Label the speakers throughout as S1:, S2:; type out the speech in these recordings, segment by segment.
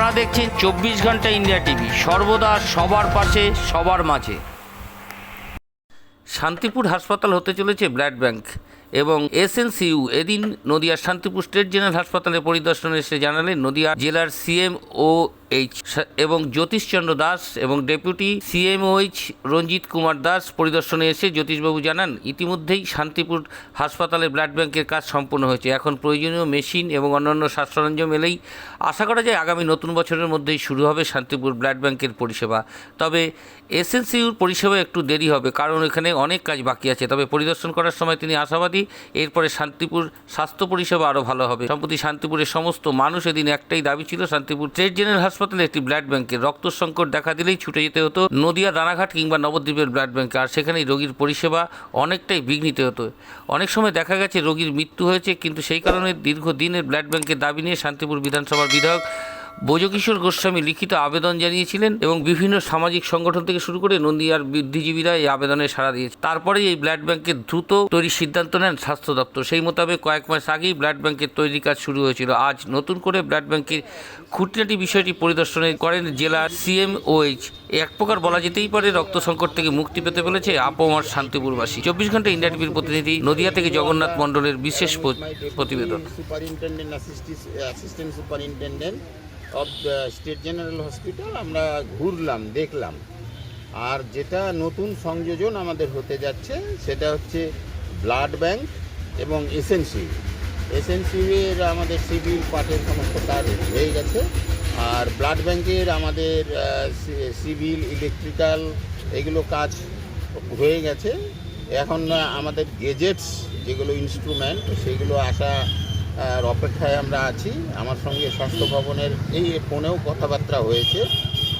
S1: আপনারা দেখছেন চব্বিশ ঘণ্টা ইন্ডিয়া টিভি। সর্বদা সবার পাশে, সবার মাঝে। শান্তিপুর হাসপাতাল হতে চলেছে ব্লাড ব্যাংক এবং এসএনসিইউ। এদিন নদিয়ার শান্তিপুর স্টেট জেনারেল হাসপাতালে পরিদর্শনে এসে জানালেন, নদিয়া জেলার সিএম ও এইচ এবং জ্যোতিষচন্দ্র দাস এবং ডেপুটি সিএমওইচ রঞ্জিত কুমার দাস পরিদর্শনে এসে জ্যোতিষবাবু জানান, ইতিমধ্যেই শান্তিপুর হাসপাতালে ব্লাড ব্যাংকের কাজ সম্পূর্ণ হয়েছে। এখন প্রয়োজনীয় মেশিন এবং অন্যান্য সাজ সরঞ্জাম এলেই আশা করা যায় আগামী নতুন বছরের মধ্যেই শুরু হবে শান্তিপুর ব্লাড ব্যাংকের পরিষেবা। তবে এসএনসিউর পরিষেবা একটু দেরি হবে, কারণ এখানে অনেক কাজ বাকি আছে। তবে পরিদর্শন করার সময় তিনি আশাবাদী, এরপরে শান্তিপুর স্বাস্থ্য পরিষেবা আরও ভালো হবে। সম্প্রতি শান্তিপুরের সমস্ত মানুষ এদিন একটাই দাবি ছিল, শান্তিপুর ট্রেড জেনারেল একটি ব্লাড ব্যাংকে রক্ত সংকট দেখা দিলেই ছুটে যেতে হতো। নদিয়া রানাঘাট কিংবা নবদ্বীপের ব্লাড ব্যাংকে। আর সেখানেই রোগীর পরিষেবা অনেকটাই বিঘ্নিত হতো। অনেক সময় দেখা গেছে রোগীর মৃত্যু হয়েছে, কিন্তু সেই কারণে দীর্ঘদিনের ব্লাড ব্যাংকের দাবি নিয়ে শান্তিপুর বিধানসভার বিধায়ক ব্রজকিশোর গোস্বামী লিখিত আবেদন জানিয়েছিলেন এবং বিভিন্ন সামাজিক সংগঠন থেকে শুরু করে নন্দীয়ার বুদ্ধিজীবীরা এই আবেদনে সাড়া দিয়েছে। তারপরেই এই ব্লাড ব্যাংকের দ্রুত তৈরির সিদ্ধান্ত নেন স্বাস্থ্য দপ্তর। সেই মোতাবেক কয়েক মাস আগেই ব্লাড ব্যাংকের তৈরি কাজ শুরু হয়েছিল। আজ নতুন করে ব্লাড ব্যাংকের খুঁটিনাটি বিষয়টি পরিদর্শনে করেন জেলার সিএমওএইচ এক প্রকার বলা যেতেই পারে, রক্ত সংকট থেকে মুক্তি পেতে চলেছে আপমার শান্তিপুরবাসী। চব্বিশ ঘণ্টা ইন্ডিয়া টিভির প্রতিনিধি নদিয়া থেকে জগন্নাথ মণ্ডলের বিশেষ প্রতিবেদন।
S2: Superintendent superintendent of state general hospital আমরা ঘুরলাম, দেখলাম। আর যেটা নতুন সংযোজন আমাদের হতে যাচ্ছে, সেটা হচ্ছে ব্লাড ব্যাংক এবং এসএনসি এসএনসির আমাদের সিভিল পার্টের সমস্ত কাজ হয়ে গেছে। আর ব্লাড ব্যাংকের আমাদের সিভিল, ইলেকট্রিক্যাল, এগুলো কাজ হয়ে গেছে। এখন আমাদের গেজেটস, যেগুলো ইনস্ট্রুমেন্ট সেগুলো আসা আর অপেক্ষায় আমরা আছি। আমার সঙ্গে স্বাস্থ্য ভবনের এই ফোনেও কথাবার্তা হয়েছে।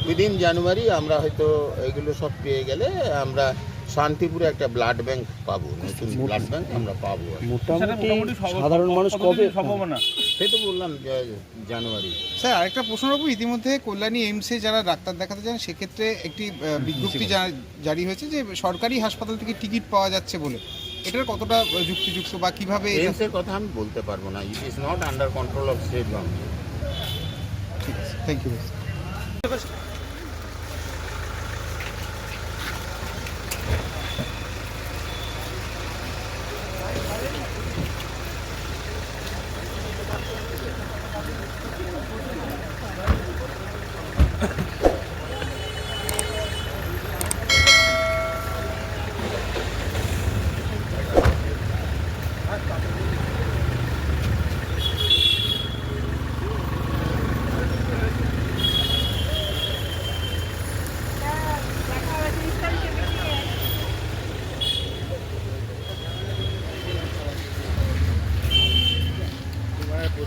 S2: উইদিন জানুয়ারি আমরা হয়তো এগুলো সব পেয়ে গেলে আমরা শান্তিপুরে একটা ব্লাড ব্যাংক পাবো। নতুন ব্লাড ব্যাংক আমরা পাবো। আর
S3: মোটামুটি সাধারণ মানুষ কবে
S4: সম্ভাবনা।
S2: সেই তো বললাম জানুয়ারি
S5: স্যার আরেকটা প্রশ্ন রাখব। ইতিমধ্যে কল্যাণী এইমসে যারা ডাক্তার দেখাতে যান সেক্ষেত্রে একটি বিজ্ঞপ্তি জা- জারি হয়েছে যে সরকারি হাসপাতাল থেকে টিকিট পাওয়া যাচ্ছে বলে। এটার কতটা যুক্তিযুক্ত বা কীভাবে
S2: এইমসের কথা আমি বলতে পারব না। It is not under control of state government
S5: ঠিক আছে থ্যাংক ইউ